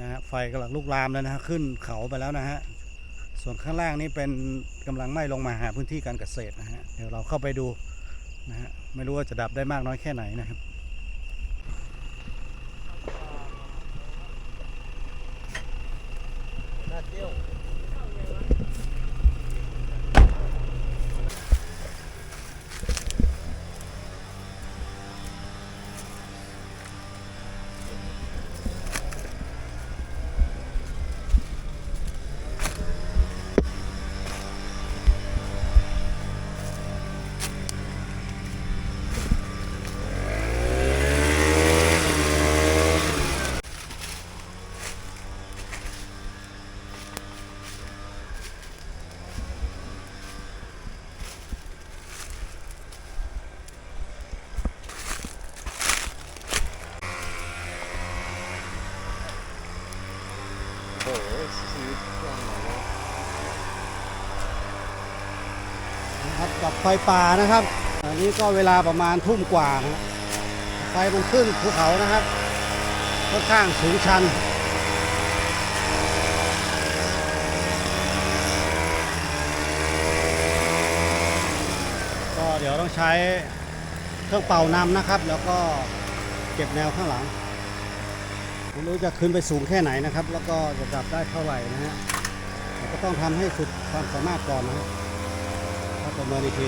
นะฮะไฟกำลังลุกลามแล้วนะฮะขึ้นเขาไปแล้วนะฮะส่วนข้างล่างนี่เป็นกำลังไหม้ลงมาหาพื้นที่การเกษตรนะฮะเดี๋ยวเราเข้าไปดูนะฮะไม่รู้ว่าจะดับได้มากน้อยแค่ไหนนะครับ ไฟป่านะครับ อันนี้ก็เวลาประมาณทุ่มกว่านะครับไฟมันขึ้นภูเขานะครับ ค่อนข้างสูงชันก็เดี๋ยวต้องใช้เครื่องเป่านำนะครับ แล้วก็เก็บแนวข้างหลังไม่รู้จะขึ้นไปสูงแค่ไหนนะครับ แล้วก็จะดับได้เท่าไหร่นะฮะก็ต้องทำให้สุดความสามารถก่อนนะครับ ถ้าประเมินอีกที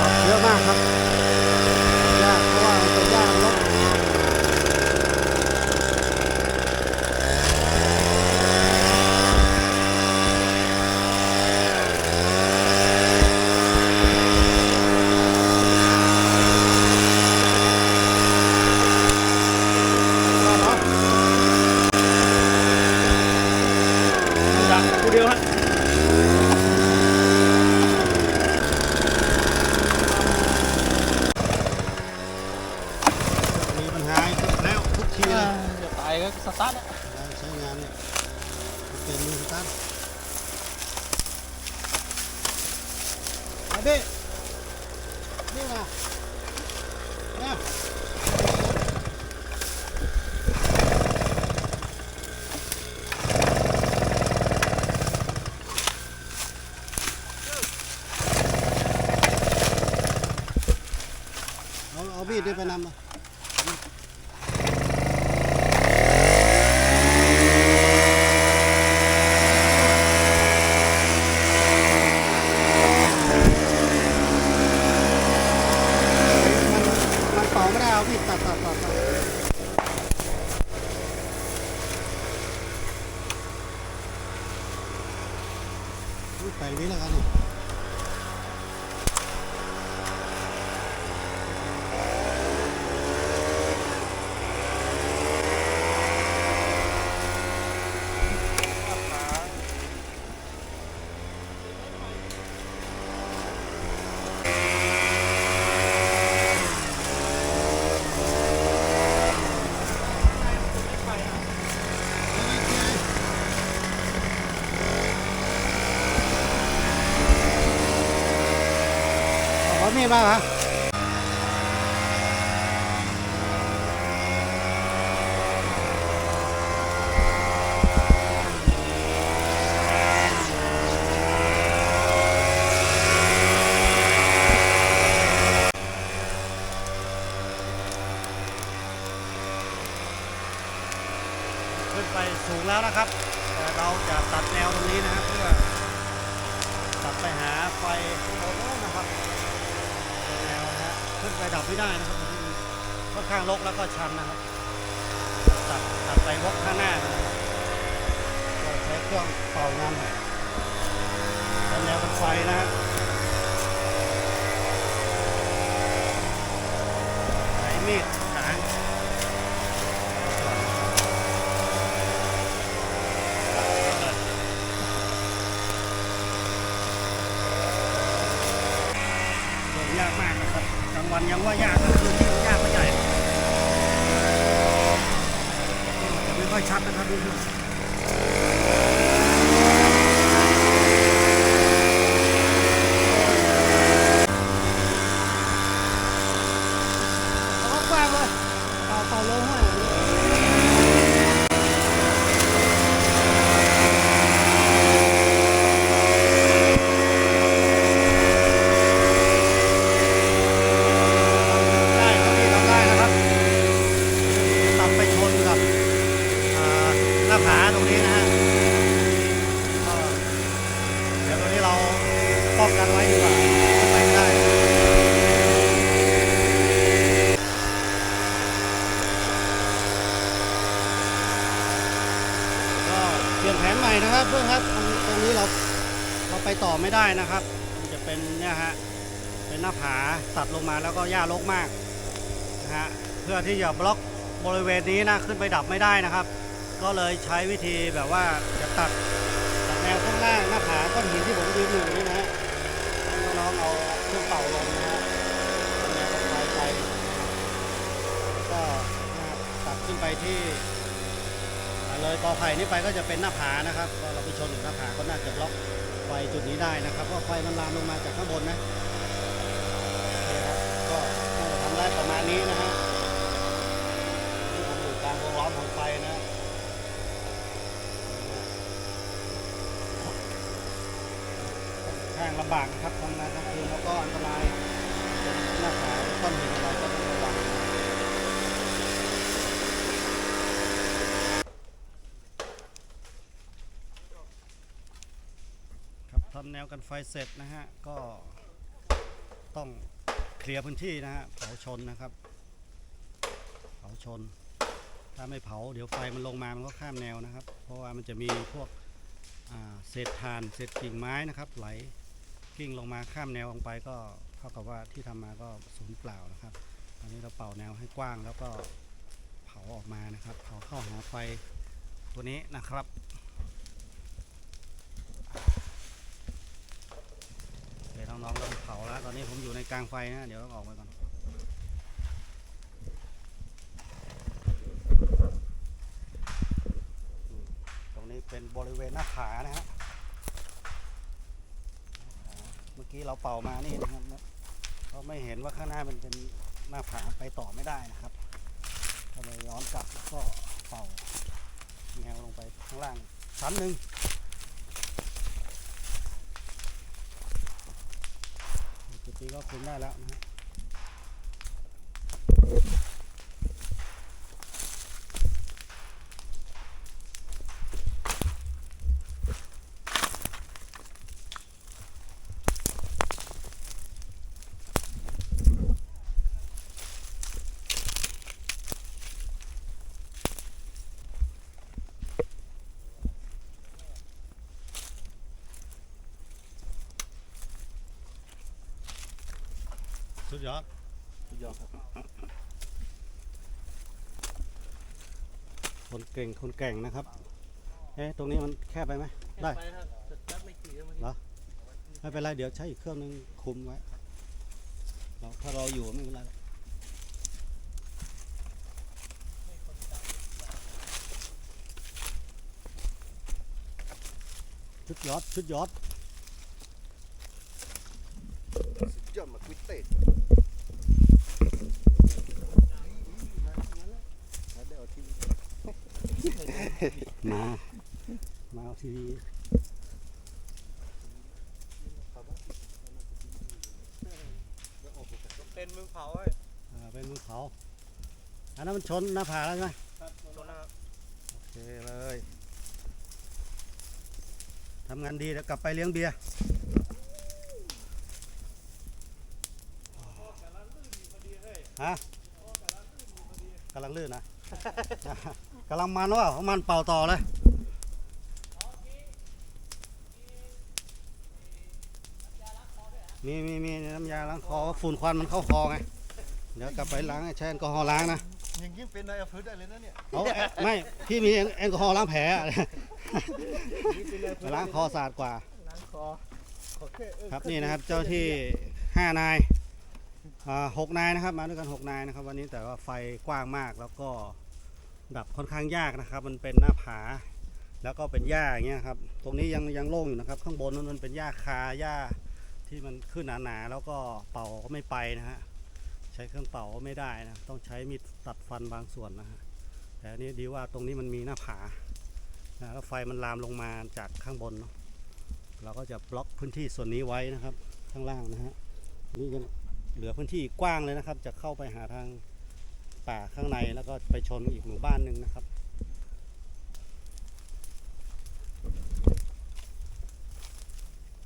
ปรับเยอะมากครับ ยากเพราะว่ามันเป็นยากลบดังกูเดียวฮะ มีปัญหาอีกแล้วทุกทีเลย จะตาย ก็สตาร์ทอะการใช้งานเนี่ยเปลี่ยนมือสตาร์ทมาดินี่มาเนี่ยเอาเอาบีดนี่ไปนำมา มันต่อไม่ได้เอาพี่ตัดตัดตัดตัดอุ๊ยไปนี้แล้วกันนี่ ขอมีดมากฮะขึ้นไปสูงแล้วนะครับ แต่เราจะตัดแนวตรงนี้นะครับเพื่อตัดไปหาไฟโอ้โหนะครับเป็นแนวนะฮะ ขึ้นไปดับไม่ได้นะครับค่อนข้างรกแล้วก็ชันนะครับตัดตัดไปวกข้างหน้านะครับก็ใช้เครื่องเป่านำเป็นแนวเป็นไฟนะฮะใช้มีดหาง ว่ายากนะยากไม่ใหญ่ไม่ค่อยชัดนะครับดูเอากว้างเลยเป่าเป่าลงให้ได้เท่าที่ทำได้นะครับตัดไปชนกับอ่าหน้าผาตรงนี้นะฮะก็เดี๋ยวตรงนี้เรา ป้องกันไว้ดีกว่าไปไม่ได้ก็เปลี่ยนแผนใหม่นะครับเพื่อนครับตรงนี้เราเราไปต่อไม่ได้นะครับ มันจะเป็นเนี่ยฮะเป็นหน้าผาตัดลงมาแล้วก็หญ้ารกมากนะฮะเพื่อที่จะบล็อกบริเวณนี้นะขึ้นไปดับไม่ได้นะครับ ก็เลยใช้วิธีแบบว่าจะตัดตัดแนวข้างล่างหน้าผาก้อนหินที่ผมยืนอยู่นี่ องเอาเครื่องเป่าลงนะฮะตัดแนวต้นไม้ไปก็นะครับตัดขึ้นไปที่เลยกอไผ่นี่ไปก็จะเป็นหน้าผานะครับก็เราไปชนอยู่หน้าผาก็น่าจะล็อกไฟจุดนี้ได้นะครับเพราะไฟมันลามลงมาจากข้างบนนะโอเคครับก็น่าจะทำได้ประมาณนี้นะฮะนี่ผมอยู่กลางวงล้อมของไฟางลำบากนะครับทำงานกลางคืนแล้วก็อันตรายหน้าผาก้อนหินอะไรก็ต้องระวังครับทำแนวกันไฟเสร็จนะฮะ ก็ต้องเคลียร์พื้นที่นะฮะเผาชนนะครับ เผาชน ถ้าไม่เผาเดี๋ยวไฟมันลงมามันก็ข้ามแนวนะครับ เพราะว่ามันจะมีพวกเศษถ่านเศษกิ่งไม้นะครับไหล กิ้งลงมาข้ามแนวลงไปก็เท่ากับว่าที่ทำมาก็สูญเปล่านะครับ ตอนนี้เราเป่าแนวให้กว้างแล้วก็เผาออกมานะครับ เผาเข้าหาไฟตัวนี้นะครับเดี๋ยวน้องๆเราไปเผาแล้ว ตอนนี้ผมอยู่ในกลางไฟนะเดี๋ยวต้องออกไปก่อนตรงนี้เป็นบริเวณหน้าผานะฮะ เมื่อกี้เราเป่ามานี่นะครับเราไม่เห็นว่าข้างหน้ามันเป็นหน้าผาไปต่อไม่ได้นะครับก็เลยย้อนกลับแล้วก็เป่าแนวลงไปข้างล่างชั้นหนึ่งจุดนี้ก็คุมได้แล้วนะฮะ สุดยอด สุดยอดครับคนเก่งคนแก่งนะครับ เอ๊ะตรงนี้มันแคบไปไหม ได้ไปครับแต่จักไม่ขี่แล้วเมื่อเหรกี้อไม่เป็นไรเดี๋ยวใช้อีกเครื่องนึงคุมไว้เราถ้าเราอยู่ไม่เป็นไรชุดยอดชุดยอดสุดยอดมาควิดเต้เดี๋ยวที มา มาเอา ทีวีเป็นมือเผาไว้อ่าเป็นมือเผาอันนั้นมันชนหน้าผาแล้วใช่ไหมครับชนนะครับโอเคเลยทำงานดีแล้วกลับไปเลี้ยงเบียร์ฮะกำลังลื่นนะ กำลังมันว่ามันเป่าต่อเลย มีมีมีน้ำยาล้างคอฝุ่นควันมันเข้าคอไง เดี๋ยวกลับไปล้างใช้แอลกอฮอล์ล้างนะอย่างยิ่งเป็นนายอำเภอได้เลยนะเนี่ยเอาแอไม่ พี่มีแอลกอฮอล์ล้างแผลอะไปล้างคอสะอาดกว่า ล้างคอขอแค่เออครับนี่นะครับเจ้าที่ห้านายอ่าหกนายนะครับมาด้วยกันหกนายนะครับวันนี้แต่ว่าไฟกว้างมากแล้วก็ดับค่อนข้างยากนะครับ มันเป็นหน้าผา แล้วก็เป็นหญ้าอย่างเงี้ยครับตรงนี้ยังยังโล่งอยู่นะครับ ข้างบนนั้นมันเป็นหญ้าคาหญ้า ที่มันขึ้นหนาๆแล้วก็เป่าก็ไม่ไปนะฮะใช้เครื่องเป่าก็ไม่ได้นะต้องใช้มีดตัดฟันบางส่วนนะฮะแต่อันนี้ดีว่าตรงนี้มันมีหน้าผานะแล้วไฟมันลามลงมาจากข้างบนเนาะเราก็จะบล็อกพื้นที่ส่วนนี้ไว้นะครับข้างล่างนะฮะนี่ยังเหลือพื้นที่กว้างเลยนะครับ จะเข้าไปหาทางป่าข้างในแล้วก็ไปชนอีกหมู่บ้านหนึ่งนะครับ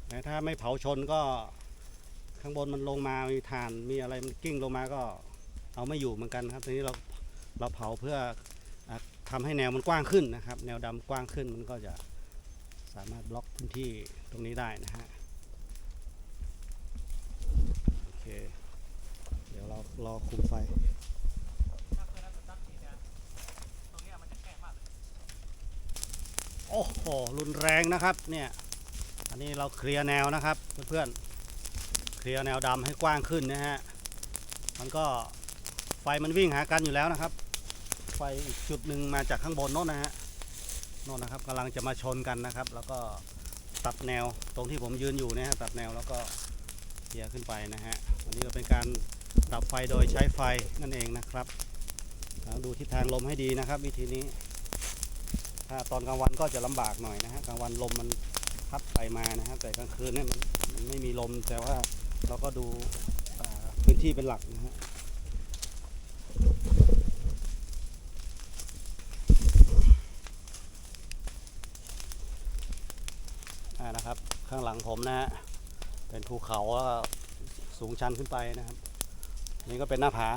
แต่ ถ้าไม่เผาชนก็ข้างบนมันลงมา มีถ่านมีอะไรมันกิ้งลงมาก็เอาไม่อยู่เหมือนกันครับทีนี้เราเราเผาเพื่ออะทำให้แนวมันกว้างขึ้นนะครับ แนวดำกว้างขึ้นมันก็จะสามารถบล็อกพื้นที่ตรงนี้ได้นะฮะโอเค เดี๋ยวเรารอคุมไฟโอ้โหรุนแรงนะครับเนี่ย นนี้เราเคลียร์แนวนะครับเพื่อนๆ เคลียร์แนวดำให้กว้างขึ้นนะฮะ มันก็ไฟมันวิ่งหากันอยู่แล้วนะครับ ไฟอีกจุดหนึ่งมาจากข้างบนโน้นนะฮะโน่นนะครับกำลังจะมาชนกันนะครับ แล้วก็ตัดแนวตรงที่ผมยืนอยู่เนะฮะตัดแนวแล้วก็เคลียร์ขึ้นไปนะฮะอันนี้เราเป็นการดับไฟโดยใช้ไฟนั่นเองนะครับดูทิศทางลมให้ดีนะครับ วิธีนี้ ถ้าตอนกลางวันก็จะลำบากหน่อยนะฮะกลางวันลมมัน พัดไปมานะฮะแต่กลางคืนเนี่ยมันไม่มีลมแต่ว่าเราก็ดูพื้นที่เป็นหลักนะฮะอ่นะครับ ข้างหลังผมนะฮะเป็นภูเขาสูงชันขึ้นไปนะครับ นี่ก็เป็นหน้าผา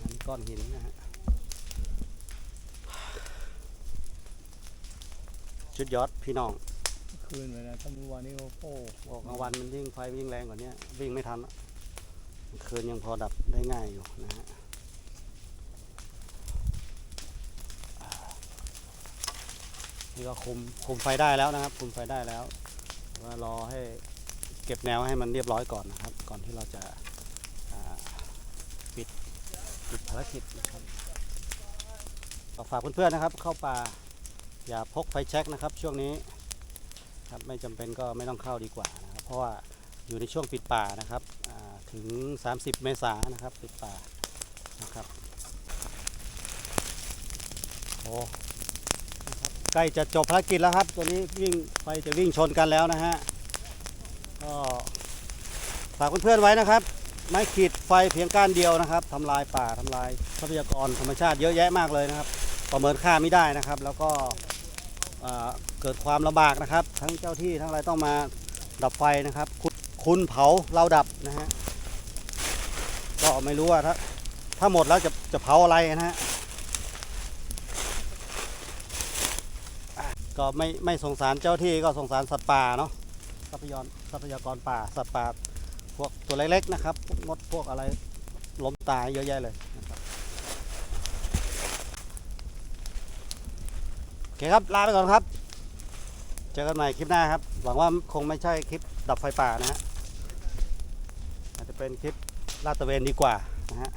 อันนี้ก้อนหินนะฮะ ชุดยอดพี่น้องคืนเลยนะถ้าเมื่อวานนี้โอ้โหบอกกลางวันมันยิ่งไฟยิ่งแรงกว่านี้วิ่งไม่ทันละกลางคืนยังพอดับได้ง่ายอยู่นะฮะอ่านี่ก็คุมคุมไฟได้แล้วนะครับ คุมไฟได้แล้วว่ารอให้เก็บแนวให้มันเรียบร้อยก่อนนะครับ ก่อนที่เราจะอ่าปิดปิดภารกิจนะครับก็ฝากเพื่อนๆนะครับ เข้าป่า อย่าพกไฟแช็กนะครับช่วงนี้ครับไม่จำเป็นก็ไม่ต้องเข้าดีกว่านะครับเพราะว่าอยู่ในช่วงปิดป่านะครับอ่าถึง 30 เมษายนนะครับปิดป่านะครับโอ้ใกล้จะจบภารกิจแล้วครับ ตัวนี้วิ่งไฟจะวิ่งชนกันแล้วนะฮะก็ฝากเพื่อนๆไว้นะครับ ไม้ขีดไฟเพียงก้านเดียวนะครับทำลายป่าทำลายทรัพยากรธรรมชาติเยอะแยะมากเลยนะครับ ประเมินค่าไม่ได้นะครับ แล้วก็ เกิดความลำบากนะครับ ทั้งเจ้าที่ทั้งอะไรต้องมาดับไฟนะครับ คุณเผาเราดับนะฮะก็ไม่รู้ว่าถ้าถ้าหมดแล้วจะจะเผาอะไรนะฮะก็ไม่ไม่สงสารเจ้าที่ก็สงสารสัตว์ป่าเนาะทรัพยากรทรัพยากรป่าสัตว์ป่าพวกตัวเล็กๆนะครับพวกมดพวกอะไรล้มตายเยอะแยะเลยนะ ครับโอเครับ ลาไปก่อนครับ เจอกันใหม่คลิปหน้าครับ หวังว่าคงไม่ใช่คลิปดับไฟป่านะฮะอาจจะเป็นคลิปลาดตะเวนดีกว่านะฮะ